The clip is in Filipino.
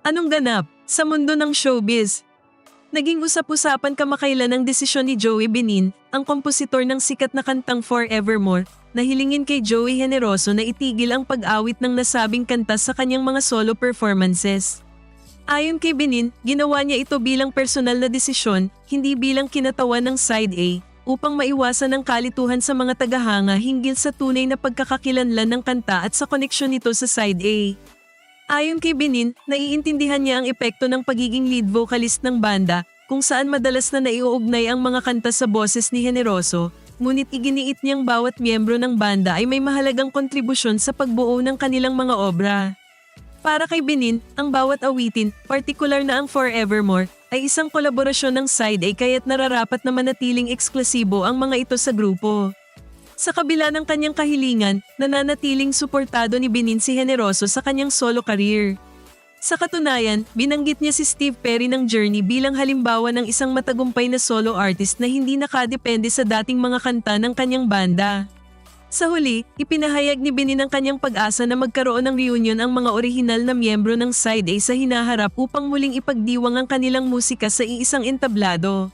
Anong ganap sa mundo ng showbiz? Naging usap-usapan kamakailan ang desisyon ni Joey Benin, ang kompositor ng sikat na kantang Forevermore, na hilingin kay Joey Generoso na itigil ang pag-awit ng nasabing kanta sa kanyang mga solo performances. Ayon kay Benin, ginawa niya ito bilang personal na desisyon, hindi bilang kinatawan ng Side A, upang maiwasan ang kalituhan sa mga tagahanga hinggil sa tunay na pagkakakilanlan ng kanta at sa koneksyon nito sa Side A. Ayon kay Benin, naiintindihan niya ang epekto ng pagiging lead vocalist ng banda kung saan madalas na naiuugnay ang mga kanta sa boses ni Generoso, ngunit iginiit niyang bawat miyembro ng banda ay may mahalagang kontribusyon sa pagbuo ng kanilang mga obra. Para kay Benin, ang bawat awitin, partikular na ang Forevermore, ay isang kolaborasyon ng Side A kaya't nararapat na manatiling eksklusibo ang mga ito sa grupo. Sa kabila ng kanyang kahilingan, nananatiling suportado ni Benin si Generoso sa kanyang solo career. Sa katunayan, binanggit niya si Steve Perry ng Journey bilang halimbawa ng isang matagumpay na solo artist na hindi nakadepende sa dating mga kanta ng kanyang banda. Sa huli, ipinahayag ni Benin ang kanyang pag-asa na magkaroon ng reunion ang mga orihinal na miyembro ng Side A sa hinaharap upang muling ipagdiwang ang kanilang musika sa iisang entablado.